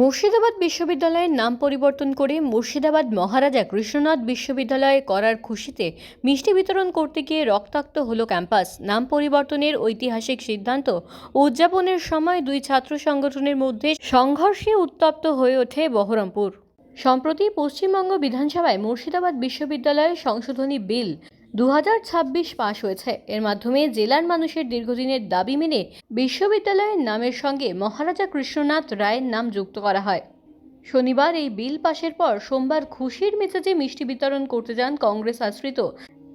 মুর্শিদাবাদ বিশ্ববিদ্যালয়ের নাম পরিবর্তন করে মুর্শিদাবাদ মহারাজা কৃষ্ণনাথ বিশ্ববিদ্যালয়ে করার খুশিতে মিষ্টি বিতরণ করতে গিয়ে রক্তাক্ত হলো ক্যাম্পাস। নাম পরিবর্তনের ঐতিহাসিক সিদ্ধান্ত উদযাপনের সময় দুই ছাত্র সংগঠনের মধ্যে সংঘর্ষে উত্তপ্ত হয়ে ওঠে বহরমপুর। সম্প্রতি পশ্চিমবঙ্গ বিধানসভায় মুর্শিদাবাদ বিশ্ববিদ্যালয়ে সংশোধনী বিল দু হাজার ছাব্বিশ পাশ হয়েছে। এর মাধ্যমে জেলার মানুষের দীর্ঘদিনের দাবি মেনে বিশ্ববিদ্যালয়ের নামের সঙ্গে মহারাজা কৃষ্ণনাথ রায়ের নাম যুক্ত করা হয়। শনিবার এই বিল পাশের পর সোমবার খুশির মেজাজে মিষ্টি বিতরণ করতে যান কংগ্রেস আশ্রিত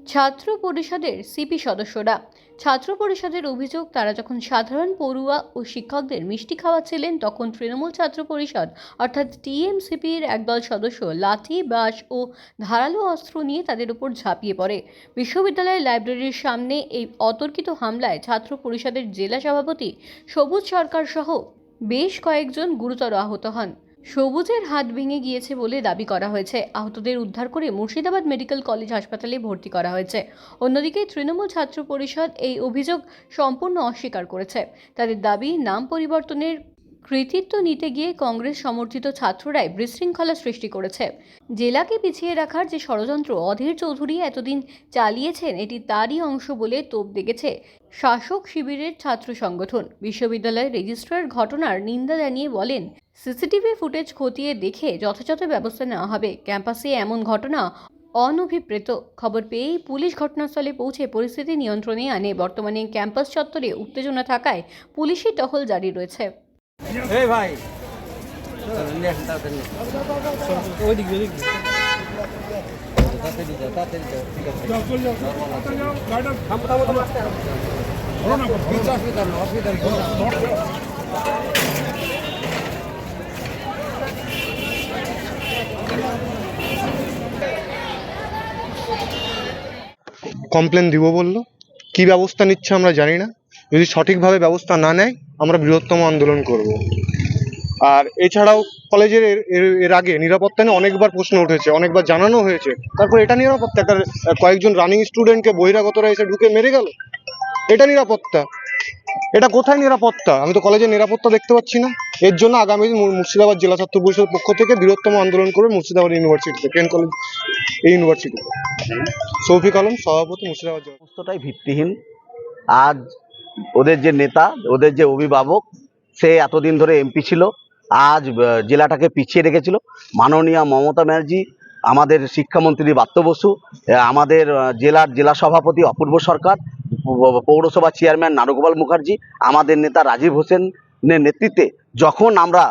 ছাত্র পরিষদের সিপি সদস্যরা। ছাত্র পরিষদের অভিযোগ, তারা যখন সাধারণ পড়ুয়া ও শিক্ষকদের মিষ্টি খাওয়াচ্ছিলেন, তখন তৃণমূল ছাত্র পরিষদ, অর্থাৎ টিএমসিপির একদল সদস্য লাঠি, বাঁশ ও ধারালো অস্ত্র নিয়ে তাদের উপর ঝাঁপিয়ে পড়ে। বিশ্ববিদ্যালয়ের লাইব্রেরির সামনে এই অতর্কিত হামলায় ছাত্র পরিষদের জেলা সভাপতি সবুজ সরকার সহ বেশ কয়েকজন গুরুতর আহত হন। সবুজের হাত ভেঙে গিয়েছে বলে দাবি করা হয়েছে। আহতদের উদ্ধার করে মুর্শিদাবাদ মেডিকেল কলেজ হাসপাতালে ভর্তি করা হয়েছে। অন্যদিকে তৃণমূল ছাত্র পরিষদ এই অভিযোগ সম্পূর্ণ অস্বীকার করেছে। তাদের দাবি, নাম পরিবর্তনের কৃতিত্ব নিতে গিয়ে কংগ্রেস সমর্থিত ছাত্ররাই বিশৃঙ্খলা সৃষ্টি করেছে। জেলাকে পিছিয়ে রাখার যে ষড়যন্ত্র অধীর চৌধুরী এতদিন চালিয়েছেন, এটি তারই অংশ বলে তোপ দেখেছে শাসক শিবিরের ছাত্র সংগঠন। বিশ্ববিদ্যালয়ের রেজিস্ট্রার ঘটনার নিন্দা জানিয়ে বলেন, সিসিটিভি ফুটেজ খতিয়ে দেখে যথাযথ ব্যবস্থা নেওয়া হবে। ক্যাম্পাসে এমন ঘটনা অনভিপ্রেত। খবর পেয়েই পুলিশ ঘটনাস্থলে পৌঁছে পরিস্থিতি নিয়ন্ত্রণে আনে। বর্তমানে ক্যাম্পাস চত্বরে উত্তেজনা থাকায় পুলিশি টহল জারি রয়েছে। এই ভাই। কমপ্লেন দিব বলল? কি ব্যবস্থা নিচ্ছে আমরা জানি না। যদি সঠিকভাবে ব্যবস্থা না নেয়, আমরা বৃহত্তম আন্দোলন করব। আর এছাড়াও কলেজের এর- আগে নিরাপত্তা নিয়ে অনেকবার প্রশ্ন উঠেছে, অনেকবার জানানো হয়েছে। তারপর এটা নিরাপত্তা একটা কয়েকজন রানিং স্টুডেন্টকে বহিরাগতরা এসে ঢুকে মেরে গেল। এটা নিরাপত্তা। এটা কোথায় নিরাপত্তা? আমি তো কলেজের নিরাপত্তা দেখতে পাচ্ছি না। এর জন্য আগামী দিন মুর্শিদাবাদ জেলা ছাত্র পরিষদের পক্ষ থেকে বৃহত্তম আন্দোলন করবে মুর্শিদাবাদ ইউনিভার্সিটিতে, কেন কলেজ এই ইউনিভার্সিটিতে। সৌফিক আলম, সভাপতি মুর্শিদাবাদ জেলা ভিত্তিহীন। আজ ওদের যে নেতা, ওদের যে অভিভাবক, সে এতদিন ধরে এমপি ছিল, আজ জেলাটাকে পিছিয়ে রেখেছিল। মাননীয় মমতা ব্যানার্জি, আমাদের শিক্ষামন্ত্রী বাত্য বসু আমাদের জেলার জেলা সভাপতি অপূর্ব সরকার পৌরসভা চেয়ারম্যান নারগোপাল মুখার্জি, আমাদের নেতা রাজীব হোসেনের নেতৃত্বে যখন আমরা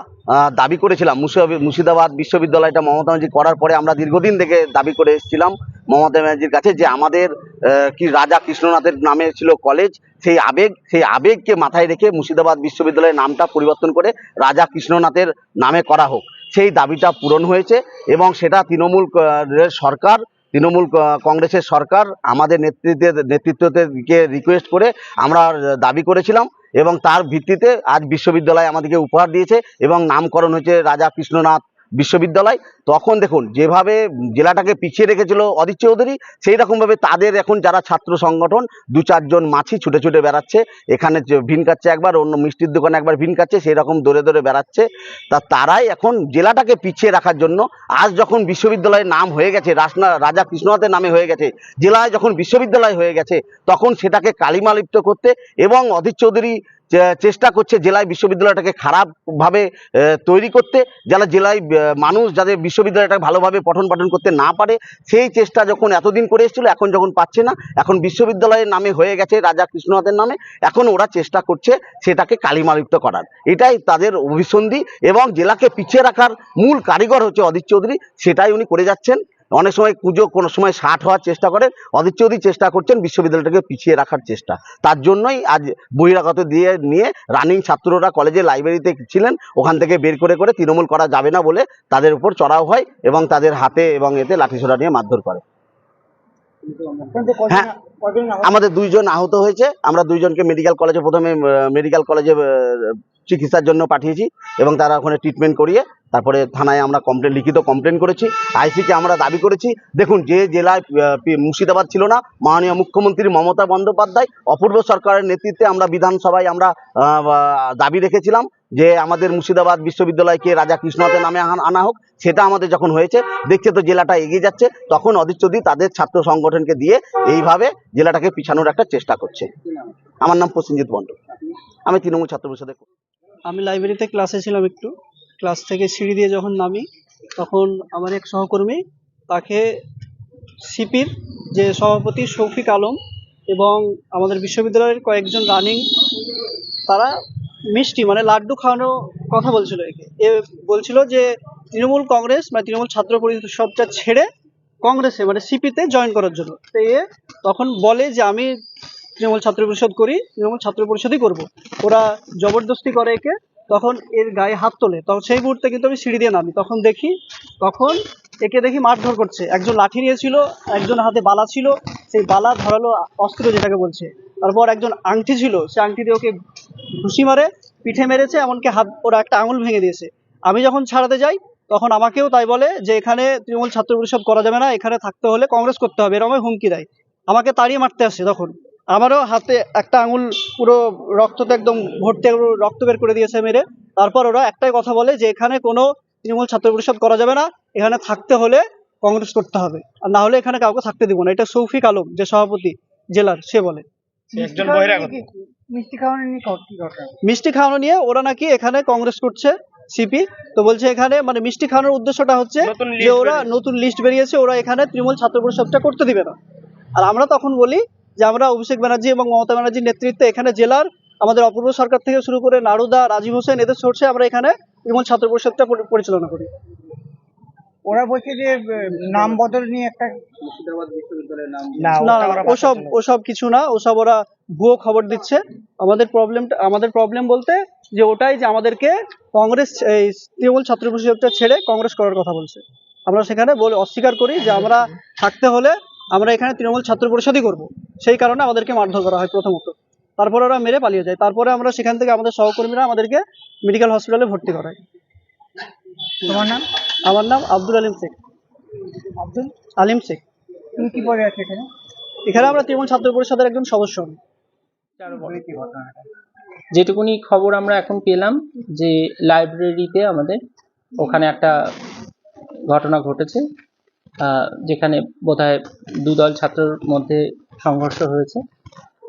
দাবি করেছিলাম মুর্শিদাবাদ বিশ্ববিদ্যালয়টা মমতা ব্যানার্জি করার পরে আমরা দীর্ঘদিন থেকে দাবি করে এসেছিলাম মমতা ব্যানার্জির কাছে যে আমাদের কি রাজা কৃষ্ণনাথের নামে ছিল কলেজ সেই আবেগ, সেই আবেগকে মাথায় রেখে মুর্শিদাবাদ বিশ্ববিদ্যালয়ের নামটা পরিবর্তন করে রাজা কৃষ্ণনাথের নামে করা হোক। সেই দাবিটা পূরণ হয়েছে এবং সেটা তৃণমূল সরকার, তৃণমূল কংগ্রেসের সরকার আমাদের নেতৃত্বের নেতৃত্বকে রিকোয়েস্ট করে আমরা দাবি করেছিলাম এবং তার ভিত্তিতে আজ বিশ্ববিদ্যালয় আমাদেরকে উপহার দিয়েছে এবং নামকরণ হয়েছে রাজা কৃষ্ণনাথ বিশ্ববিদ্যালয়, তখন দেখুন যেভাবে জেলাটাকে পিছিয়ে রেখেছিল অদিত চৌধুরী, সেই রকমভাবে তাদের এখন যারা ছাত্র সংগঠন, দু চারজন মাছি ছুটে ছুটে বেড়াচ্ছে। এখানে ভিন কাচ্ছে একবার, অন্য মিষ্টির দোকানে একবার ভিন কাচ্ছে সেই রকম দৌড়ে দৌড়ে বেড়াচ্ছে। তা তারাই এখন জেলাটাকে পিছিয়ে রাখার জন্য আজ যখন বিশ্ববিদ্যালয়ের নাম হয়ে গেছে, রাসনা, রাজা কৃষ্ণনাথের নামে হয়ে গেছে, জেলায় যখন বিশ্ববিদ্যালয় হয়ে গেছে, তখন সেটাকে কালিমালিপ্ত করতে এবং অধীর চৌধুরী চেষ্টা করছে জেলায় বিশ্ববিদ্যালয়টাকে খারাপভাবে তৈরি করতে, যারা জেলায় মানুষ যাদের বিশ্ববিদ্যালয়টা ভালোভাবে পঠন পাঠন করতে না পারে, সেই চেষ্টা যখন এতদিন করে এসেছিল, এখন যখন পাচ্ছে না, এখন বিশ্ববিদ্যালয়ের নামে হয়ে গেছে রাজা কৃষ্ণনাথের নামে, এখন ওরা চেষ্টা করছে সেটাকে কালিমালিপ্ত করার। এটাই তাদের অভিসন্ধি এবং জেলাকে পিছিয়ে রাখার মূল কারিগর হচ্ছে অদিত চৌধুরী, সেটাই উনি করে যাচ্ছেন। অনেক সময় পুজো কোনো সময় ষাট হওয়ার চেষ্টা করে অদিত চৌধুরী চেষ্টা করছেন বিশ্ববিদ্যালয়টাকে পিছিয়ে রাখার চেষ্টা। তার জন্যই আজ বহিরাগত দিয়ে নিয়ে রানিং ছাত্ররা কলেজে লাইব্রেরিতে ছিলেন, ওখান থেকে বের করে করে তৃণমূল করা যাবে না বলে তাদের উপর চড়াও হয় এবং তাদের হাতে এবং এতে লাঠিসোড়া নিয়ে মারধর করে। হ্যাঁ আমাদের দুইজন আহত হয়েছে। আমরা দুইজনকে মেডিকেল কলেজে প্রথমে মেডিকেল কলেজে চিকিৎসার জন্য পাঠিয়েছি এবং তারা ওখানে ট্রিটমেন্ট করিয়ে তারপরে থানায় আমরা কমপ্লেন লিখিত কমপ্লেন করেছি। আইসিকে আমরা দাবি করেছি। দেখুন যে জেলায় মুর্শিদাবাদ ছিল না মাননীয় মুখ্যমন্ত্রী মমতা বন্দ্যোপাধ্যায় অপূর্ব সরকারের নেতৃত্বে আমরা বিধানসভায় আমরা দাবি রেখেছিলাম। যে আমাদের মুর্শিদাবাদ বিশ্ববিদ্যালয়কে রাজা কৃষ্ণনাথের নামে আনা- হোক, সেটা আমাদের যখন হয়েছে, দেখছে তো জেলাটা এগিয়ে যাচ্ছে, তখন অধীর চৌধুরী তাদের ছাত্র সংগঠনকে দিয়ে এইভাবে জেলাটাকে পিছানোর একটা চেষ্টা করছে। আমার নাম প্রসেনজিৎ মণ্ডল আমি তৃণমূল ছাত্র পরিষদের আমি লাইব্রেরিতে ক্লাসে ছিলাম একটু। ক্লাস থেকে সিঁড়ি দিয়ে যখন নামি, তখন আমার এক সহকর্মী তাকে সিপির যে সভাপতি শৌফিক আলম এবং আমাদের বিশ্ববিদ্যালয়ের কয়েকজন রানিং, তারা মিষ্টি মানে লাড্ডু খাওয়ানোর কথা বলছিল একে। এ বলছিল যে, তৃণমূল কংগ্রেস মানে তৃণমূল ছাত্র পরিষদটা ছেড়ে কংগ্রেসে মানে সিপিতে জয়েন করার জন্য। তো এ তখন বলে যে, আমি তৃণমূল ছাত্র পরিষদ করি, তৃণমূল ছাত্র পরিষদই করব। ওরা জবরদস্তি করে একে, তখন এর গায়ে হাত তোলে। তখন সেই মুহূর্তে কিন্তু আমি সিঁড়ি দিয়ে নামি। তখন দেখি, তখন একে দেখি মারধর করছে। একজন লাঠি নিয়েছিল, একজন হাতে বালা ছিল। সেই বালা ধরালো অস্ত্র যেটাকে বলছে, তারপর একজন আংটি ছিল সে আংটি দিয়ে ওকে ঘুষি মারে, পিঠে মেরেছে, এমনকি হাত, ওরা একটা আঙুল ভেঙে দিয়েছে। আমি যখন ছাড়াতে যাই, তখন আমাকেও তাই বলে যে, এখানে তৃণমূল ছাত্র পরিষদ করা যাবে না, এখানে থাকতে হলে কংগ্রেস করতে হবে। এরকম হুমকি দেয়। আমাকে তাড়িয়ে মারতে আসে তখন। আমারও হাতে একটা আঙুল পুরো রক্ততে একদম ভর্তি রক্ত বের করে দিয়েছে মেরে। তারপর ওরা একটাই কথা বলে যে, এখানে কোনো তৃণমূল ছাত্র পরিষদ করা যাবে না, এখানে থাকতে হলে কংগ্রেস করতে হবে। আর না হলে এখানে কাউকে থাকতে দিব না। এটা সৌফিক আলম, যে সভাপতি, জেলার, সে বলে। মিষ্টি খাওয়ানো নিয়ে কি ঘটনা মিষ্টি খাওয়ানো নিয়ে ওরা নাকি এখানে কংগ্রেস করছে সিপি। তো বলছে এখানে মানে মিষ্টি খাওয়ানোর উদ্দেশ্যটা হচ্ছে যে ওরা। নতুন লিস্ট বেরিয়েছে ওরা এখানে তৃণমূল ছাত্র পরিষদটা করতে দিবে না। আর আমরা তখন বলি যে আমরা অভিষেক ব্যানার্জি এবং মমতা ব্যানার্জির নেতৃত্বে এখানে জেলার আমাদের অপূর্ব সরকার থেকে শুরু করে নারুদা রাজীব হোসেন এদের সোর্সে আমরা এখানে তৃণমূল ছাত্র পরিষদটা পরিচালনা করি। ওরা বলছে যে নাম বদল নিয়ে একটা না ওসব ওসব কিছু না ওসব ওরা ভুয়ো খবর দিচ্ছে। আমাদের প্রবলেমটা আমাদের প্রবলেম বলতে যে ওটাই যে আমাদেরকে কংগ্রেস এই তৃণমূল ছাত্র পরিষদটা ছেড়ে কংগ্রেস করার কথা বলছে। আমরা সেখানে বলে অস্বীকার করি যে আমরা থাকতে হলে আমরা এখানে তৃণমূল ছাত্র পরিষদই করব। সেই কারণে আমাদেরকে মারধর করা হয় প্রথমত। তারপরে ওরা মেরে পালিয়ে যায়। তারপরে আমরা সেখান থেকে আমাদের সহকর্মীরা আমাদেরকে মেডিকেল হসপিটালে ভর্তি করায়। তোমার নাম? আমার নাম আব্দুল আলিম শেখ। আব্দুল? আলিম শেখ। তুমি কি পড়ে আছো এখানে? এখানে আমরা তৃণমূল ছাত্র পরিষদের একজন সদস্য আমি। বলে কি ঘটনাটা যেটুকুনি খবর আমরা এখন পেলাম যে লাইব্রেরিতে আমাদের ওখানে একটা ঘটনা ঘটেছে আহ, যেখানে বোধহয় দুদল ছাত্রর মধ্যে সংঘর্ষ হয়েছে।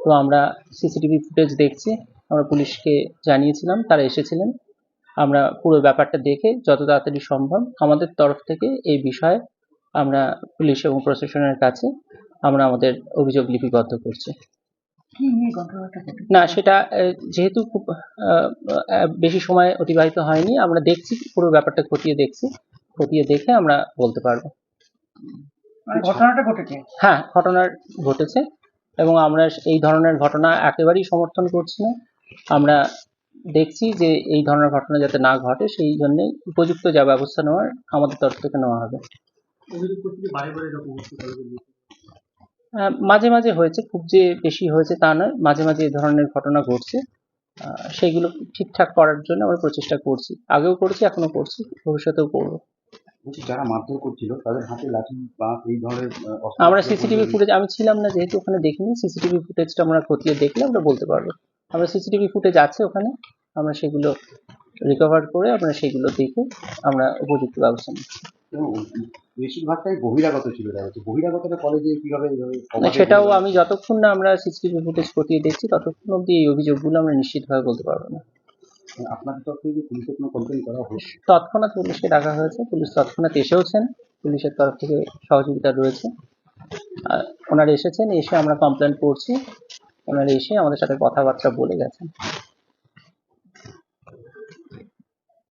তো আমরা সিসিটিভি ফুটেজ দেখছি আমরা পুলিশকে জানিয়েছিলাম তারা এসেছিলেন। আমরা পুরো ব্যাপারটা দেখে যত তাড়াতাড়ি সম্ভব আমাদের তরফ থেকে এই বিষয়ে আমরা পুলিশ এবং প্রশাসনের কাছে আমরা আমাদের অভিযোগ লিপিবদ্ধ করছি। না সেটা যেহেতু খুব বেশি সময় অতিবাহিত হয়নি আমরা দেখছি পুরো ব্যাপারটা খতিয়ে দেখছি খতিয়ে দেখে আমরা বলতে পারব। মানে ঘটনাটা ঘটেছে? হ্যাঁ ঘটনার ঘটেছে এবং আমরা এই ধরনের ঘটনা একেবারেই সমর্থন করছি না। আমরা দেখছি যে এই ধরনের ঘটনা যাতে না ঘটে সেই জন্য উপযুক্ত যা ব্যবস্থা নেওয়ার আমাদের তরফ থেকে নেওয়া হবে। মাঝে মাঝে হয়েছে খুব যে বেশি হয়েছে তা নয়। মাঝে মাঝে এই ধরনের ঘটনা ঘটছে। আহ, সেইগুলো ঠিকঠাক করার জন্য আমরা প্রচেষ্টা করছি। আগেও করেছি এখনও করছি ভবিষ্যতেও করব। যারা মারধর করছিল তাদের হাতে লাঠি বা এই ধরনের আমরা সিসিটিভি ফুটেজ আমি ছিলাম না যেহেতু ওখানে দেখিনি সিসিটিভি ফুটেজটা আমরা খতিয়ে দেখলে আমরা বলতে পারব। আমরা সিসিটিভি ফুটেজ আছে ওখানে আমরা সেগুলো রিকভার করে আমরা সেগুলো দেখে আমরা উপযুক্ত ব্যবস্থা নিই এবং বেশিরভাগটাই বহিরাগত ছিল দেখা যাচ্ছে বহিরাগতরা কলেজে কীভাবে এইভাবে সেটাও আমি যতক্ষণ না আমরা সিসিটিভি ফুটেজ খতিয়ে দেখছি ততক্ষণ অবধি এই অভিযোগগুলো আমরা নিশ্চিতভাবে বলতে পারব না। বেড়াচ্ছে? আপনাদের তরফ থেকে পুলিশে কোনো কমপ্লেন করা হয়েছে তৎক্ষণাৎ পুলিশকে ডাকা হয়েছে। পুলিশ তৎক্ষণাৎ এসেওছেন। পুলিশের তরফ থেকে সহযোগিতা রয়েছে। আর ওনারা এসেছেন এসে আমরা কমপ্লেন করছি। ওনারা এসে আমাদের সাথে কথাবার্তা বলে গেছেন।